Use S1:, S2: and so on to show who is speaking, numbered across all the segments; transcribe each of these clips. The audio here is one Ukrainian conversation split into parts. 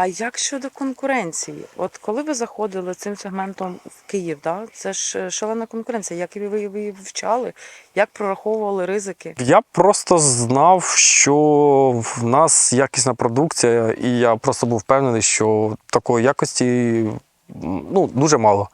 S1: А як щодо конкуренції? От коли ви заходили цим сегментом в Київ, да? це ж е, шалена конкуренція. Як ви ви вивчали, як прораховували ризики?
S2: Я просто знав, що в нас якісна продукція, і я просто був впевнений, що такої якості ну, дуже мало.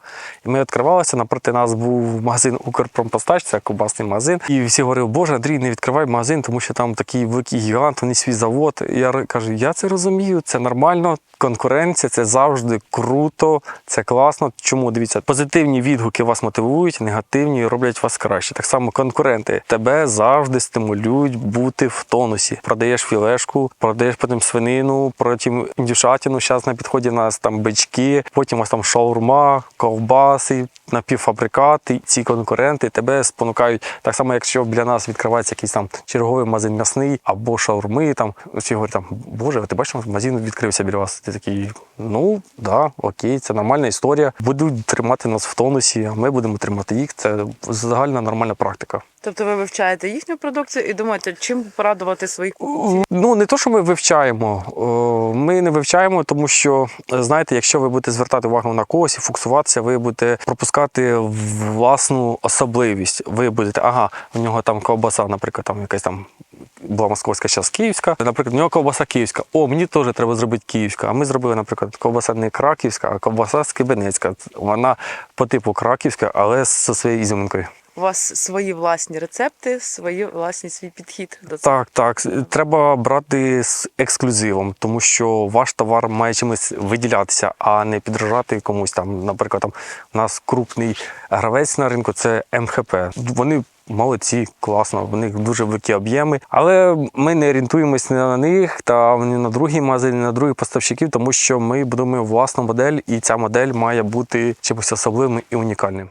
S2: І ми відкривалися, напроти нас був магазин Укрпромпостач, це ковбасний магазин. І всі говорили, Боже, Андрій, не відкривай магазин, тому що там такий великий гігант, вони свій завод. І я кажу, я це розумію, це нормально. Конкуренція це завжди круто, це класно. Чому дивіться, позитивні відгуки вас мотивують, негативні роблять вас краще. Так само конкуренти тебе завжди стимулюють бути в тонусі. Продаєш філешку, продаєш потім свинину, потім індюшатину. Зараз на підході нас там бички, потім у там шаурма, ковбаси, напівфабрикати. Ці конкуренти тебе спонукають. Так само, якщо для нас відкривається якийсь там черговий магазин м'ясний або шаурми, там всі говорять, там, Боже, ти бачиш, магазин відкрився біля вас. Ти такий, ну да, окей, це нормальна історія. Будуть тримати нас в тонусі, а ми будемо тримати їх. Це загальна нормальна практика.
S1: Тобто ви вивчаєте їхню продукцію і думаєте, чим порадувати своїх покупців?
S2: Ну не то, що ми вивчаємо. Ми не вивчаємо, тому що е, знаєте, якщо ви будете звертати увагу на когось і фокусуватися, ви будете пропускати власну особливість. Ви будете, ага, у нього там ковбаса, наприклад, там якась там. Була московська, зараз київська. Наприклад, у нього ковбаса київська. О, мені теж треба зробити київська. А ми зробили, наприклад, ковбаса не краківська, а ковбаса скибенецька. Вона по типу краківська, але зі своєю ізюминкою.
S1: У вас свої власні рецепти, свої власні свій підхід до цього.
S2: Так, так. Треба брати з ексклюзивом, тому що ваш товар має чимось виділятися, а не підражати комусь там. Наприклад, там у нас крупний гравець на ринку це МХП. Вони молодці, класно, в них дуже великі об'єми. Але ми не орієнтуємось не на них та ні на другі магазини, на других поставщиків, тому що ми будуємо власну модель, і ця модель має бути чимось особливим і унікальним.